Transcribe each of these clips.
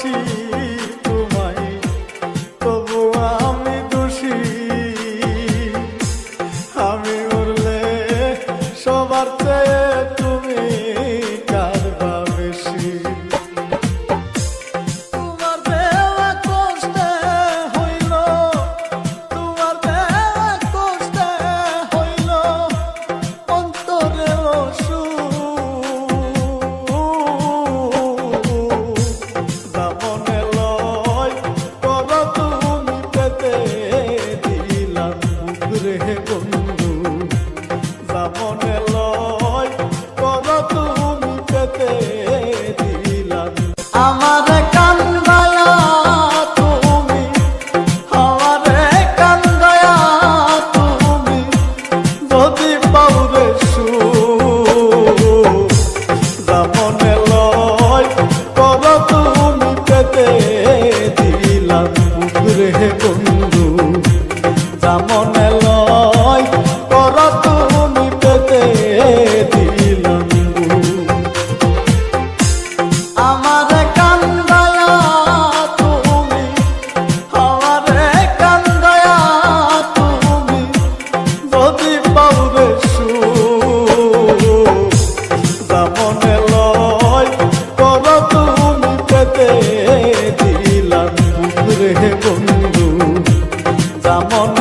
ভালোবাসি মুখরে বন্ধু দামনে লয় কর তুমি পেতে দিলাম। আমারে দামনে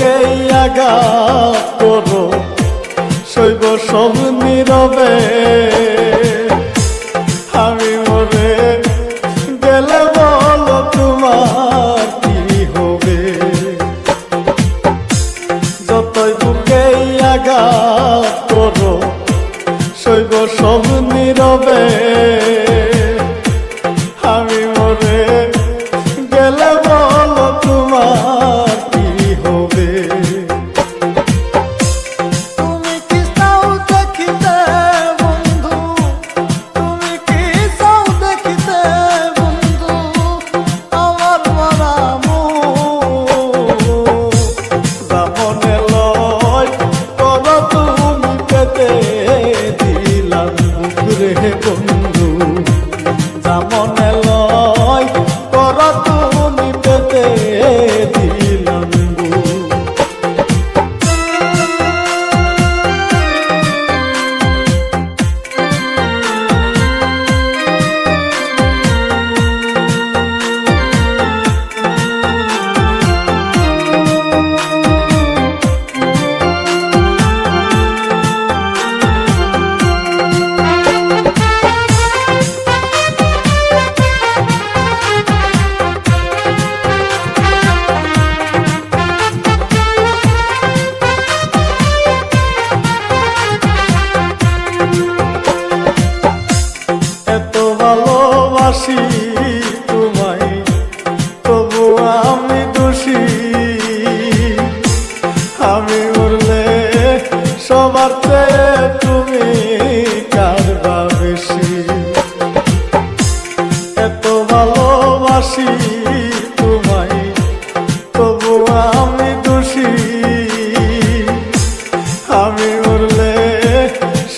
বুকে আঘাত করো? শৈব সব নীরবে। আমি মরে গেলে বলো তোমার কি হবে? যতই বুকে আগা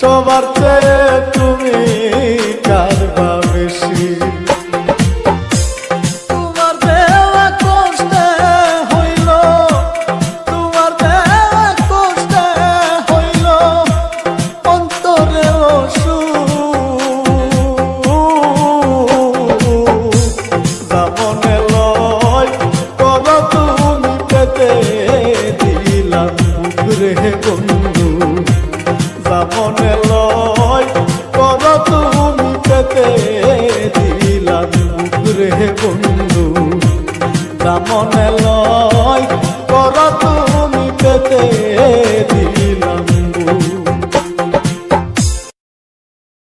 সবার তুমি কারবা বেশি? তোমার দেওয়া কষ্টে হইল, তোমার দেওয়া কষ্টে হইল অন্তরে অসু দামনে লয় কর তুমি পেতে দিলাম বন্ধু। দামনে লয় কর তুমি পেতে দিলাম মুখরে বন্ধু। দামনে লয়